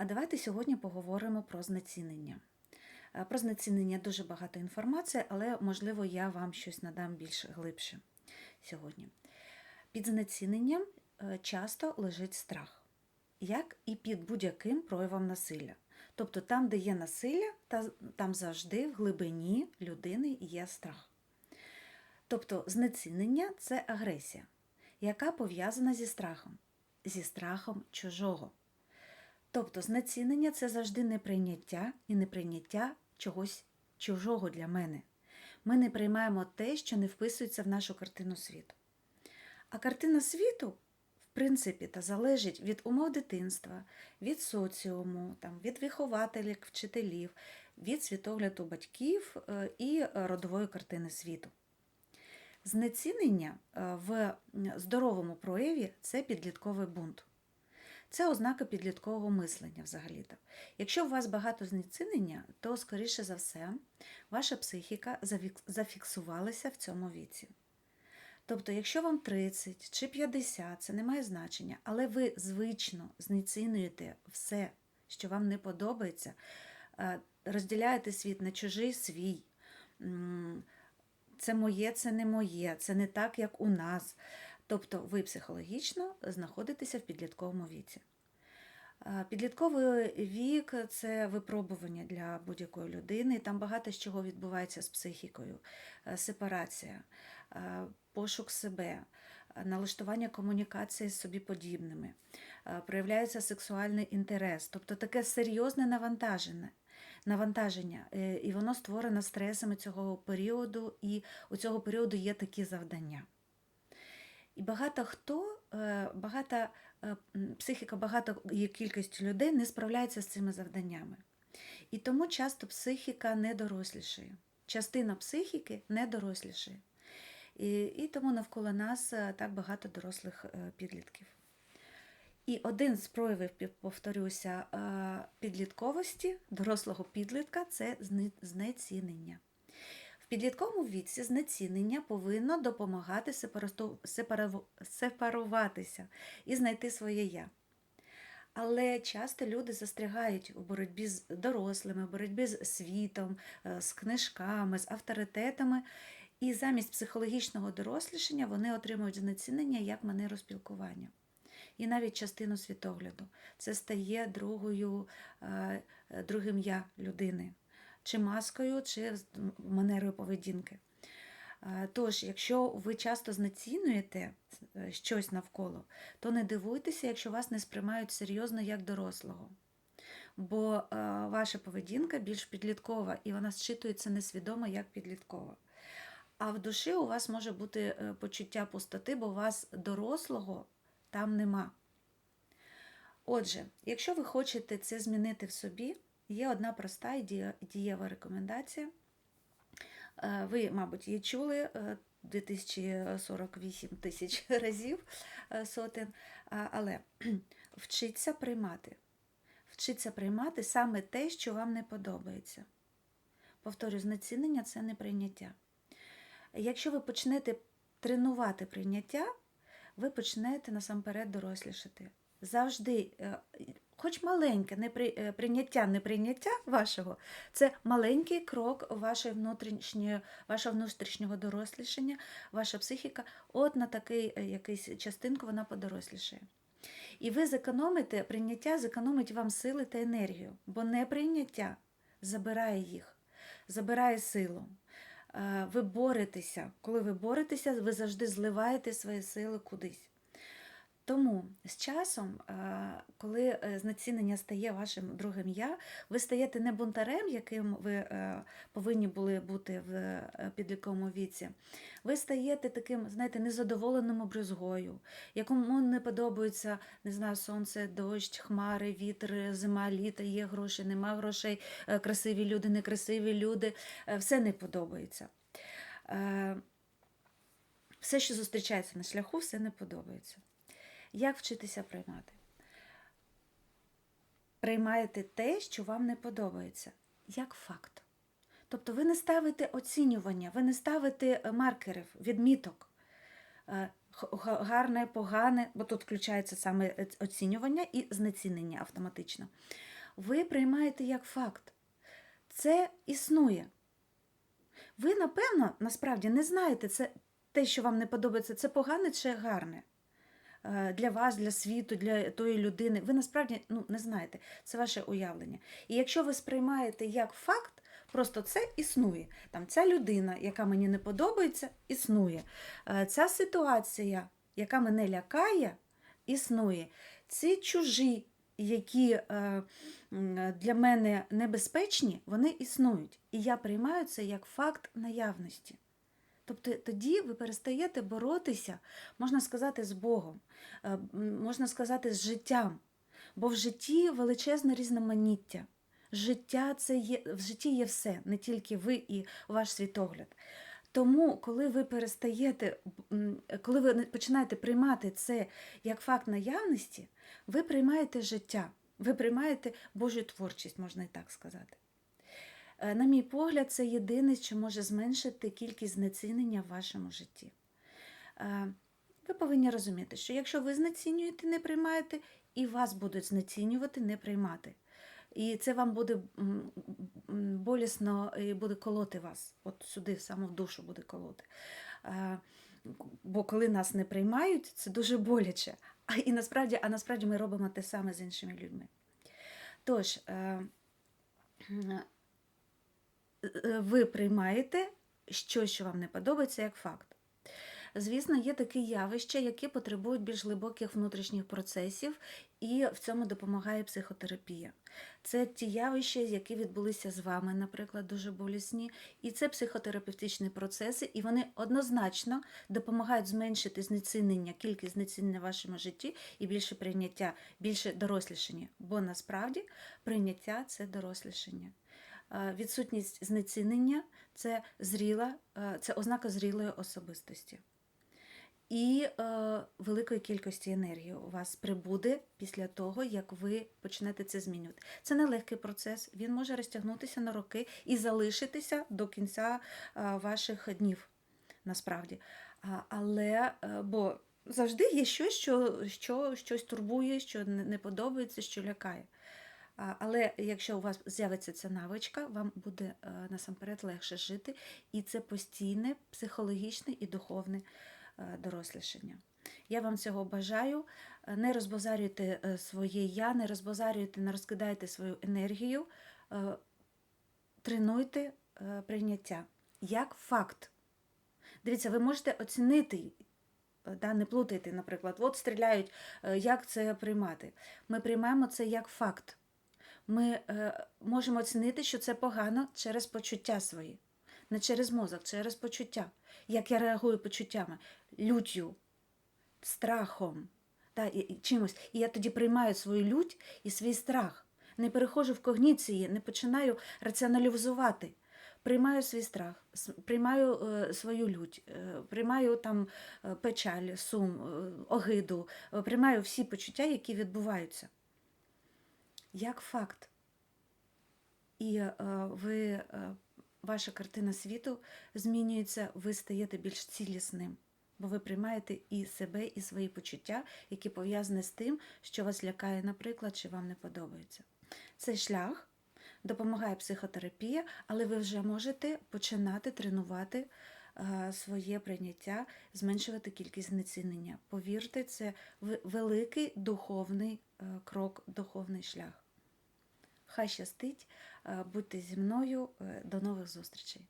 А давайте сьогодні поговоримо про знецінення. Е, Про знецінення дуже багато інформації, але можливо я вам щось надам більш глибше сьогодні. Під знеціненням е, часто лежить страх, як і під будь-яким проявом насилля. Тобто там, де є насилля, там завжди в глибині людини є страх. Тобто знецінення це агресія, яка пов'язана зі страхом, зі страхом чужого. Тобто знецінення це завжди неприйняття і неприйняття чогось чужого для мене. Ми не приймаємо те, що не вписується в нашу картину світу. А картина світу, в принципі, та залежить від умов дитинства, від соціуму, там, від вихователів, вчителів, від світогляду батьків е, і родової картини світу. Знецінення е, в здоровому прояві це підлітковий бунт. Це ознака підліткового мислення взагалі-то. Якщо у вас багато знецінення, то, скоріше за все, ваша психіка зафіксувалася в цьому віці. Тобто, якщо вам 30 чи 50, це не має значення, але ви звично знецінуєте все, що вам не подобається, е, розділяєте світ на чужий свій. Це моє, це не моє, це не так, як у нас. Тобто ви психологічно знаходитеся в підлітковому віці. Підлітковий вік це випробування для будь-якої людини. Там багато з чого відбувається з психікою: Е, сепарація, е, пошук себе, е, налаштування комунікації з собі подібними, е, проявляється сексуальний інтерес, тобто таке серйозне навантаження. Навантаження, е, і воно створено стресами цього періоду, і у цього періоду є такі завдання. І багато хто, е, багато е, психіка, багато є кількість людей не справляється з цими завданнями. І тому часто психіка не дорослішає. Частина психіки не дорослішає. І, і тому навколо нас е, так багато дорослих підлітків. І один з проявів, повторюся, підлітковості дорослого підлітка це знецінення. Підлітковому віці знецінення повинно допомагати сепаруватися і знайти своє я. Але часто люди застрягають у боротьбі з дорослими, боротьбі з світом, е, з книжками, з авторитетами. І замість психологічного дорослішання вони отримують знецінення як манеру спілкування. І навіть частину світогляду. Це стає другою, е, другим я людини, чи маскою, чи манерою поведінки. Е, Тож, якщо ви часто знецінуєте е, щось навколо, то не дивуйтеся, якщо вас не сприймають серйозно як дорослого. Бо е, ваша поведінка більш підліткова, і вона зчитується несвідомо як підліткова. А в душі у вас може бути почуття пустоти, бо у вас дорослого там нема. Отже, якщо ви хочете це змінити в собі, є одна проста і дієва рекомендація. Е, Ви, мабуть, її чули е, 2048 тисяч разів е, сотень, але вчиться приймати. Вчиться приймати саме те, що вам не подобається. Повторюю, знецінення це не прийняття. Якщо ви почнете тренувати прийняття, ви почнете насамперед дорослішати. Завжди, е, хоч маленьке непри- е, прийняття, неприйняття вашого, це маленький крок вашої внутрішньої, вашого внутрішнього дорослішання, ваша психіка, от на такий е, якийсь частинку вона подорослішає. І ви зекономите прийняття, зекономить вам сили та енергію, бо неприйняття забирає їх, забирає силу. Е, Ви боретеся. Коли ви боретеся, ви завжди зливаєте свої сили кудись. Тому з часом, е, коли е, знецінення стає вашим другим я, ви стаєте не бунтарем, яким ви е, повинні були бути в підлітковому віці. Ви стаєте таким, знаєте, незадоволеним обрюзгою, якому не подобається, не знаю, сонце, дощ, хмари, вітер, зима, літо, є гроші, нема грошей, красиві люди, некрасиві люди, все не подобається. Все, що зустрічається на шляху, все не подобається. Як вчитися приймати? Приймаєте те, що вам не подобається, як факт. Тобто ви не ставите оцінювання, ви не ставите е, маркерів, відміток. Е, гарне, погане, бо тут включається саме е- оцінювання і знецінення автоматично. Ви приймаєте як факт. Це існує. Ви, напевно, насправді не знаєте, це те, що вам не подобається, це погане чи гарне для вас, для світу, для тої людини. Ви насправді ну, не знаєте, це ваше уявлення. І якщо ви сприймаєте як факт, просто це існує. Там ця людина, яка мені не подобається, існує. Е, Ця ситуація, яка мене лякає, існує. Ці чужі, які е, для мене небезпечні, вони існують. І я приймаю це як факт наявності. Тобто тоді ви перестаєте боротися, можна сказати, з Богом, е, можна сказати, з життям. Бо в житті величезне різноманіття. Життя це є, в житті є все, не тільки ви і ваш світогляд. Тому, коли ви перестаєте, коли ви починаєте приймати це як факт наявності, ви приймаєте життя, ви приймаєте Божу творчість, можна і так сказати. Е, На мій погляд, це єдине, що може зменшити кількість знецінення в вашому житті. Е, Ви повинні розуміти, що якщо ви знецінюєте, не приймаєте, і вас будуть знецінювати, не приймати. І це вам буде болісно і буде колоти вас. От сюди, саме в душу буде колоти. Е, Бо коли нас не приймають, це дуже боляче. А, і насправді, а насправді ми робимо те саме з іншими людьми. Тож, ви приймаєте щось, що вам не подобається, як факт. Звісно, є такі явища, які потребують більш глибоких внутрішніх процесів, і в цьому допомагає психотерапія. Це ті явища, які відбулися з вами, наприклад, дуже болісні, і це психотерапевтичні процеси, і вони однозначно допомагають зменшити знецінення, кількість знецінення в вашому житті і більше прийняття, більше дорослішання. Бо насправді прийняття це дорослішання. Е, Відсутність знецінення це зріла, е, це ознака зрілої особистості. І е, великої кількості енергії у вас прибуде після того, як ви почнете це змінювати. Це нелегкий процес, він може розтягнутися на роки і залишитися до кінця е, ваших днів, насправді. А, але е, бо завжди є щось, що, що щось турбує, що не не подобається, що лякає. Але якщо у вас з'явиться ця навичка, вам буде е, насамперед легше жити, і це постійне психологічне і духовне е, дорослішання. Я вам цього бажаю. Е, Не розбазарюйте своє я, не розбазарюйте, не розкидайте свою енергію, тренуйте прийняття як факт. Дивіться, ви можете оцінити, да, не плутайте, наприклад, от стріляють, як це приймати. Ми приймаємо це як факт. Ми е, можемо оцінити, що це погано через почуття свої, не через мозок, через почуття. Як я реагую почуттями, люттю, страхом, та, і, і чимось. І я тоді приймаю свою лють і свій страх. Не переходжу в когніції, не починаю раціоналізувати. Приймаю свій страх, приймаю е, свою лють, е, приймаю там е, печаль, сум, е, огиду, е, приймаю всі почуття, які відбуваються як факт. І е, ви, е, ваша картина світу змінюється, ви стаєте більш цілісним, бо ви приймаєте і себе, і свої почуття, які пов'язані з тим, що вас лякає, наприклад, чи вам не подобається. Цей шлях допомагає психотерапія, але ви вже можете починати тренувати е, своє прийняття, зменшувати кількість знецінення. Повірте, це великий духовний крок, духовний шлях. Хай щастить, бути будьте зі мною, е, до нових зустрічей.